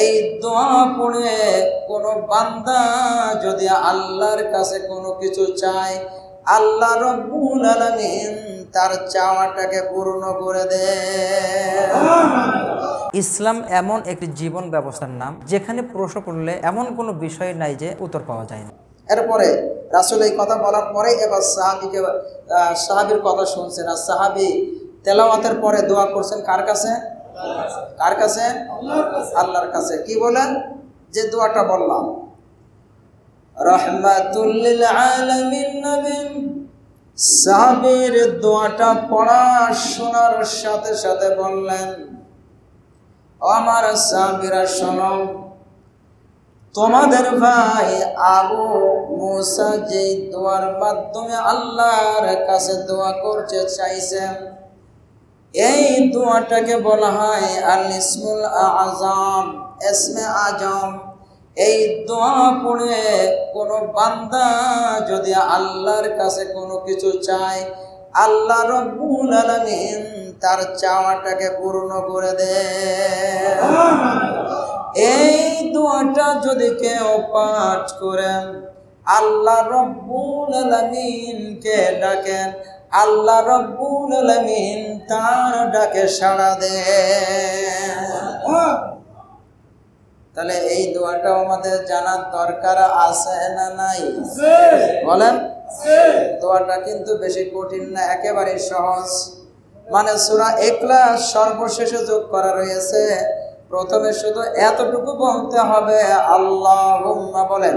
এই দোয়া পড়ে কোনো বান্দা যদি আল্লাহর কাছে কোনো কিছু চায়, আল্লাহ রব্বুল আলামিন তার চাওয়াটাকে পূর্ণ করে দেয় ইসলাম এমন একটি জীবন ব্যবস্থার নাম, যেখানে প্রশ্ন করলে এমন কোনো বিষয় নাই যে উত্তর পাওয়া যায় না। এরপরে রাসুল এই কথা বলার পরে এবার সাহাবিকে সাহাবির কথা শুনছেন। আর সাহাবি তেলাওয়াতের পরে দোয়া করছেন কার কাছে? কার কাছে? আল্লাহর কাছে। কি বলেন? যে দোয়াটা বললাম। রহমাতুল্লিল আলামিন দোয়াটা পড়া শোনার সাথে সাথে বললেন আমার সাহাবীরা, শোনো, তোমাদের ভাই আবু মুসা যেই দোয়ার মাধ্যমে আল্লাহর কাছে দোয়া করছে চাইছেন এই দোয়াটাকে বলা হয় আল ইসমুল আজম এসমে আজম এই দোয়া পড়ে কোনো বান্দা যদি আল্লাহর কাছে কোনো কিছু চায় আল্লাহ রব্বুল আলামিন তার চাওয়াটাকে পূর্ণ করে দে। এই দোয়াটা যদি কেউ পাঠ করেন আল্লাহ রব্বুল আলামিনকে ডাকেন আল্লাহ রব্বুল আলামিন তার ডাকে সাড়া দেন। তাহলে এই দোয়াটাও আমাদের জানার দরকার আছে না নাই? বলেন? দোয়াটা কিন্তু বেশি কঠিন না একেবারে সহজ। মানে সুরা একলা সর্বশেষে যোগ করা রয়েছে। প্রথমে শুধু এতটুকু বলতে হবে আল্লাহ বলেন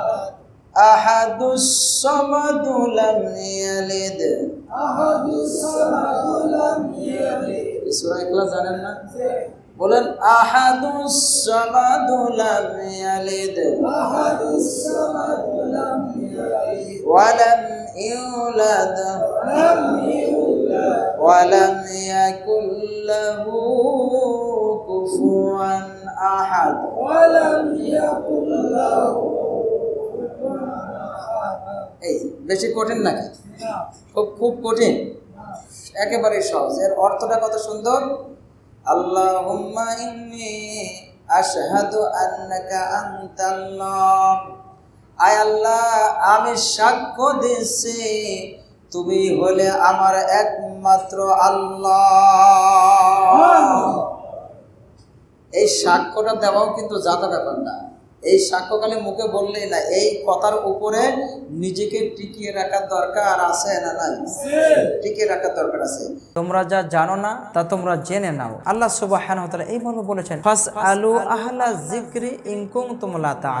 আন্তাল্লাহ আল্লাহু আহাদ আহাদুস সামাদু লাম ইয়ালিদ এই সূরা ইখলাস জানেন না বলেন আহাদুস সামাদু লাম ইয়ালিদ ওয়ালাম ইউলাদ ولم يكن له كفوا أحد এই, বেশি কঠিন নাকি? খুব খুব কঠিন। একেবারে সহজ। এর অর্থটা কত সুন্দর? আল্লাহুম্মা ইন্নি আশহাদু আন্নাকা আনতাল্লাহ। আয় আল্লাহ, আমি সাক্ষ্য দিচ্ছি তুমি হলে আমার একমাত্র আল্লাহ। এই সাক্ষ্যটা দেওয়াও কিন্তু জাতা ব্যাপার না। এই সাক্ষ্যকালে মুখে বললেই না, এই কথার উপরে নিজেকে টিকিয়ে রাখার দরকার আছে না নাই? টিকিয়ে রাখার দরকার আছে। তোমরা যা জানো না, তা তোমরা জেনে নাও। আল্লাহ সুবাহ এই মর্ম বলেছেন ফাস আলু আহলা জিক্রি ইনকুম তোমলা তা